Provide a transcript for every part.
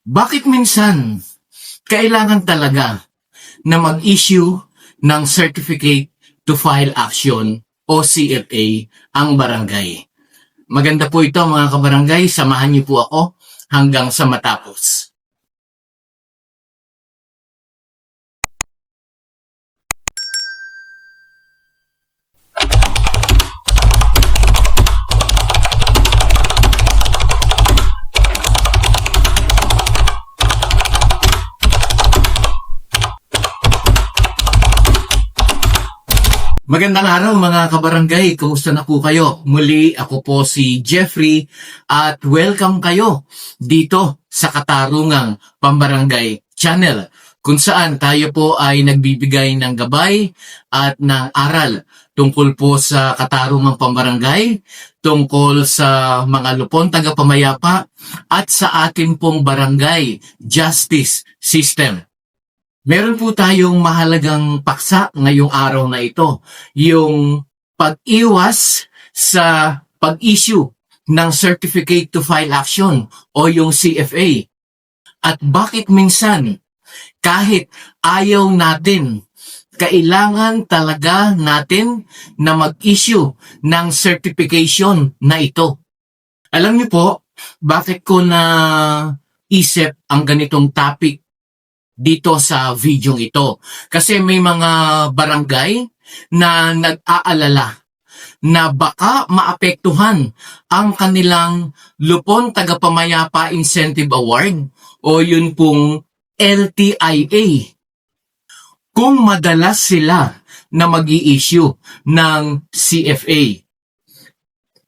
Bakit minsan kailangan talaga na mag-issue ng Certificate to File Action o CFA ang barangay? Maganda po ito mga kabarangay, samahan niyo po ako hanggang sa matapos. Magandang araw mga kabarangay, kumusta na po kayo? Muli ako po si Jeffrey at welcome kayo dito sa Katarungang Pambarangay Channel kung saan tayo po ay nagbibigay ng gabay at ng aral tungkol po sa Katarungang Pambarangay, tungkol sa mga lupon tagapamayapa at sa ating pong barangay justice system. Meron po tayong mahalagang paksa ngayong araw na ito, yung pag-iwas sa pag-issue ng Certificate to File Action o yung CFA. At bakit minsan, kahit ayaw natin, kailangan talaga natin na mag-issue ng certification na ito. Alam niyo po, bakit ko na isip ang ganitong topic dito sa video ito. Kasi may mga barangay na nag-aalala na baka maapektuhan ang kanilang Lupon Tagapamayapa Incentive Award o yun pong LTIA. Kung madalas sila na mag issue ng CFA.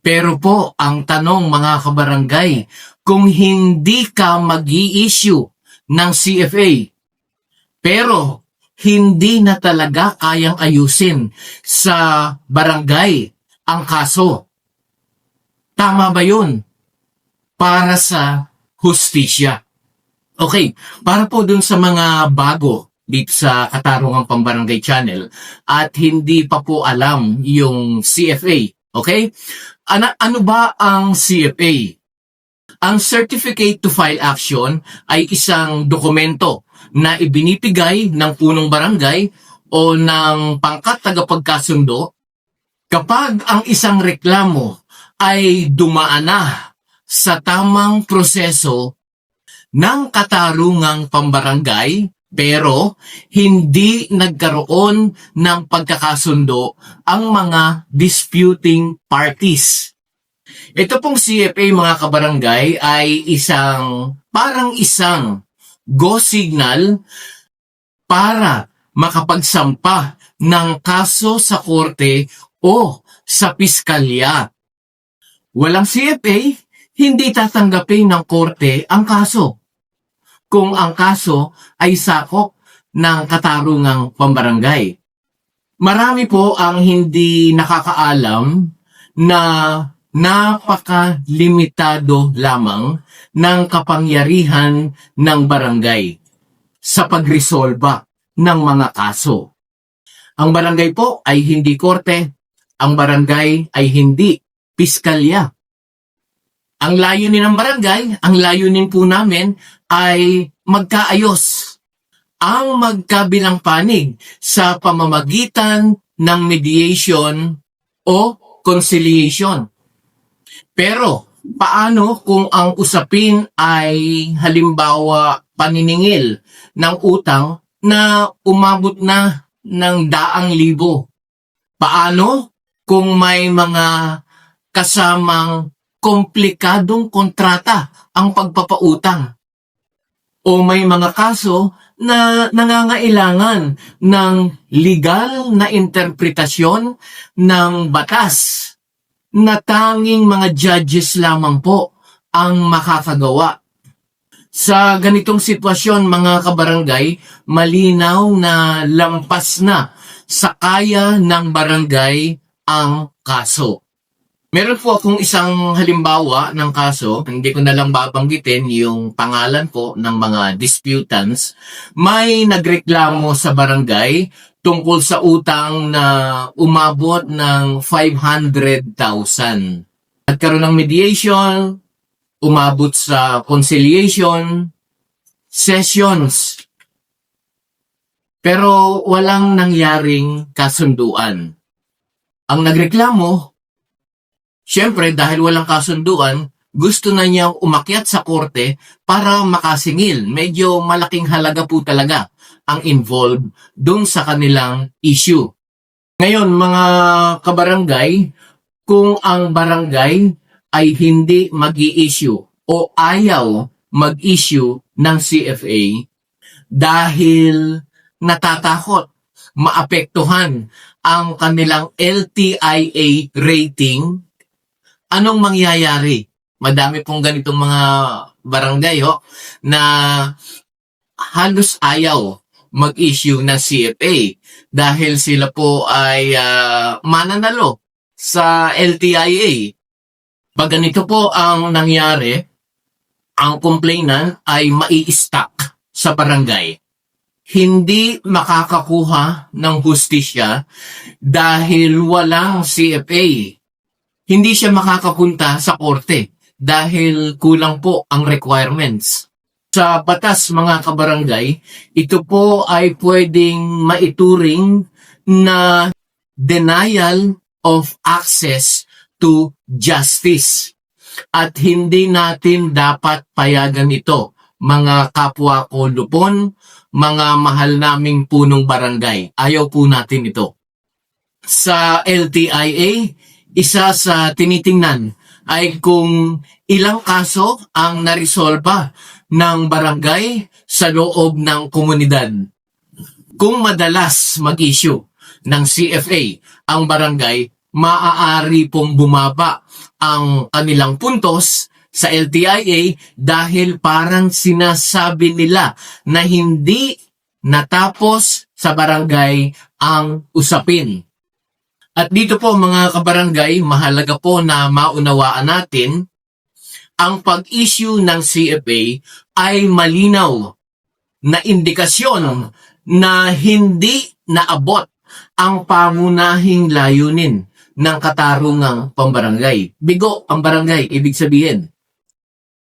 Pero po, ang tanong mga kabarangay, kung hindi ka mag issue ng CFA, pero hindi na talaga kayang ayusin sa barangay ang kaso. Tama ba yun? Para sa hustisya. Okay, para po dun sa mga bago dito sa Katarungang Pambarangay Channel at hindi pa po alam yung CFA. Okay? Ano, ano ba ang CFA? Ang Certificate to File Action ay isang dokumento na ibinibigay ng punong barangay o ng pangkat tagapagkasundo kapag ang isang reklamo ay dumaan na sa tamang proseso ng katarungang pambarangay pero hindi nagkaroon ng pagkakasundo ang mga disputing parties. Ito pong CFA mga kabarangay ay isang parang isang go signal para makapagsampa ng kaso sa korte o sa piskalya. Walang CFA, hindi tatanggapin ng korte ang kaso. Kung ang kaso ay sakop ng katarungang pambarangay. Marami po ang hindi nakakaalam na napakalimitado lamang ng kapangyarihan ng barangay sa pagresolba ng mga kaso. Ang barangay po ay hindi korte, ang barangay ay hindi piskalya. Ang layunin ng barangay, ang layunin po namin ay magkaayos. Ang magkabilang panig sa pamamagitan ng mediation o conciliation. Pero paano kung ang usapin ay halimbawa paniningil ng utang na umabot na ng daang libo? Paano kung may mga kasamang komplikadong kontrata ang pagpapautang? O may mga kaso na nangangailangan ng legal na interpretasyon ng batas na tanging mga judges lamang po ang makakagawa. Sa ganitong sitwasyon mga kabarangay, malinaw na lampas na sa kaya ng barangay ang kaso. Meron po akong isang halimbawa ng kaso, hindi ko na lang babanggitin yung pangalan po ng mga disputants. May nagreklamo sa barangay tungkol sa utang na umabot ng 500,000. Nagkaroon ng mediation, umabot sa conciliation, sessions. Pero walang nangyaring kasunduan. Ang nagreklamo, syempre dahil walang kasunduan, gusto na niyang umakyat sa korte para makasingil. Medyo malaking halaga po talaga ang involved dun sa kanilang issue. Ngayon, mga kabarangay, kung ang barangay ay hindi mag issue o ayaw mag-issue ng CFA dahil natatakot maapektuhan ang kanilang LTIA rating, anong mangyayari? Madami pong ganitong mga barangay ho, na halos ayaw mag-issue ng CFA dahil sila po ay ah, mananalo sa LTIA. Pag ganito po ang nangyari, ang complainant ay mai-stack sa barangay. Hindi makakakuha ng hustisya dahil walang CFA. Hindi siya makakapunta sa korte dahil kulang po ang requirements. Sa batas mga kabarangay, ito po ay pwedeng maituring na denial of access to justice. At hindi natin dapat payagan ito, mga kapwa ko lupon, mga mahal naming punong barangay. Ayaw po natin ito. Sa LTIA, isa sa tinitingnan ay kung ilang kaso ang naresolba ng barangay sa loob ng komunidad. Kung madalas mag-issue ng CFA ang barangay, maaari pong bumaba ang kanilang puntos sa LTIA dahil parang sinasabi nila na hindi natapos sa barangay ang usapin. At dito po mga kabarangay, mahalaga po na maunawaan natin ang pag-issue ng CFA ay malinaw na indikasyon na hindi naabot ang pangunahing layunin ng katarungang pambarangay. Bigo ang barangay, ibig sabihin,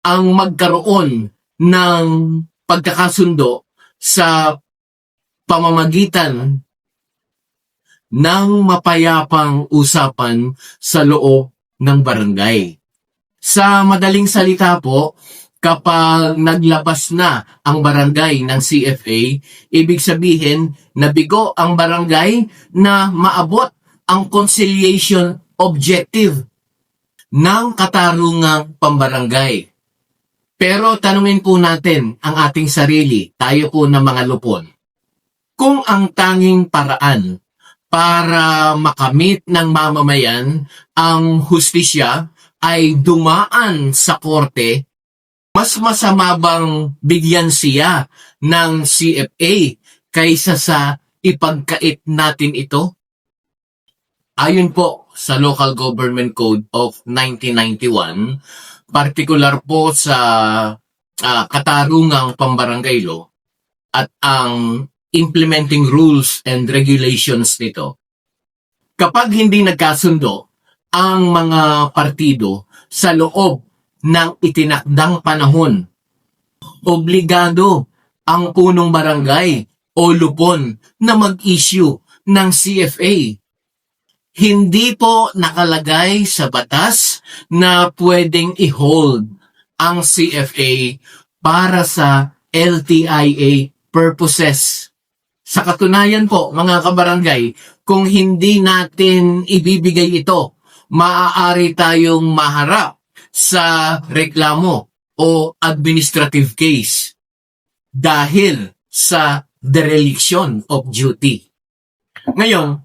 ang magkaroon ng pagkakasundo sa pamamagitan ng mapayapang usapan sa loob ng barangay. Sa madaling salita po, kapag naglabas na ang barangay ng CFA, ibig sabihin na bigo ang barangay na maabot ang conciliation objective ng katarungang pambarangay. Pero tanungin po natin ang ating sarili, tayo po na mga lupon. Kung ang tanging paraan para makamit ng mamamayan ang hustisya ay dumaan sa korte, mas masama bang bigyan siya ng CFA kaysa sa ipagkait natin ito? Ayon po sa Local Government Code of 1991, partikular po sa ah, katarungang pambarangay law at ang implementing rules and regulations nito. Kapag hindi nagkasundo ang mga partido sa loob ng itinakdang panahon, obligado ang punong barangay o lupon na mag-issue ng CFA hindi po nakalagay sa batas na pwedeng i-hold ang CFA para sa LTIA purposes. Sa katunayan po, mga kabarangay, kung hindi natin ibibigay ito, maaari tayong maharap sa reklamo o administrative case dahil sa dereliction of duty. Ngayon,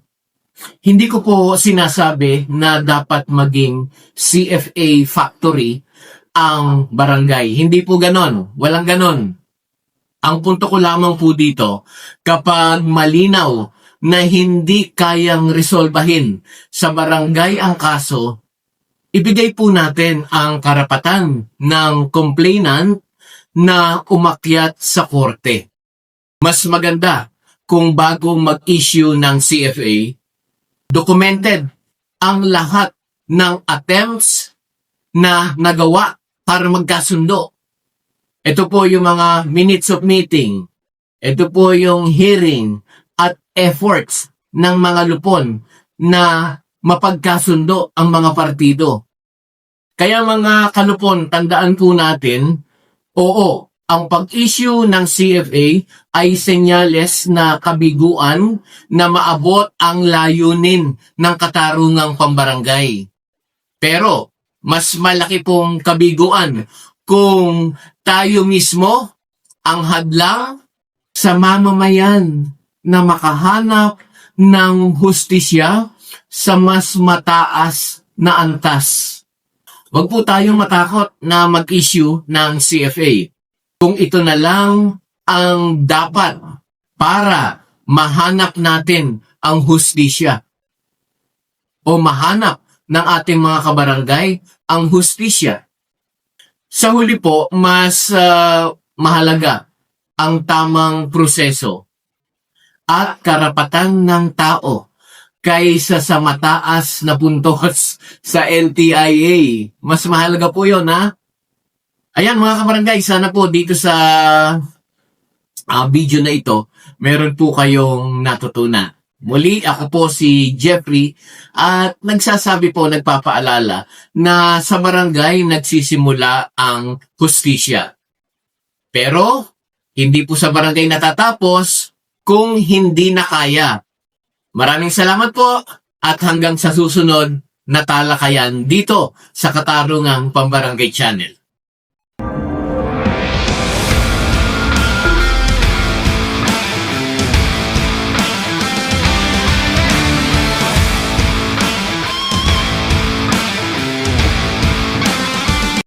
hindi ko po sinasabi na dapat maging CFA factory ang barangay. Hindi po ganon. Walang ganon. Ang punto ko lamang po dito, kapag malinaw na hindi kayang resolbahin sa barangay ang kaso, ibigay po natin ang karapatan ng complainant na umakyat sa korte. Mas maganda kung bago mag-issue ng CFA, documented ang lahat ng attempts na nagawa para magkasundo. Ito po yung mga minutes of meeting. Ito po yung hearing at efforts ng mga lupon na mapagkasundo ang mga partido. Kaya mga kalupon, tandaan po natin, oo, ang pag-issue ng CFA ay senyales na kabiguan na maabot ang layunin ng katarungang pambarangay. Pero, mas malaki pong kabiguan kung tayo mismo ang hadlang sa mamamayan na makahanap ng hustisya sa mas mataas na antas. Huwag po tayong matakot na mag-issue ng CFA. Kung ito na lang ang dapat para mahanap natin ang hustisya o mahanap ng ating mga kabarangay ang hustisya. Sa huli po, mas ah, mahalaga ang tamang proseso at karapatan ng tao kaysa sa mataas na puntos sa LTIA. Mas mahalaga po yon ha? Ayan mga kabarangay, sana po dito sa ah, video na ito, meron po kayong natutunan. Muli, ako po si Jeffrey at nagsasabi po, nagpapaalala na sa barangay nagsisimula ang hustisya. Pero, hindi po sa barangay natatapos kung hindi na kaya. Maraming salamat po at hanggang sa susunod na talakayan dito sa Katarungang Pambarangay Channel.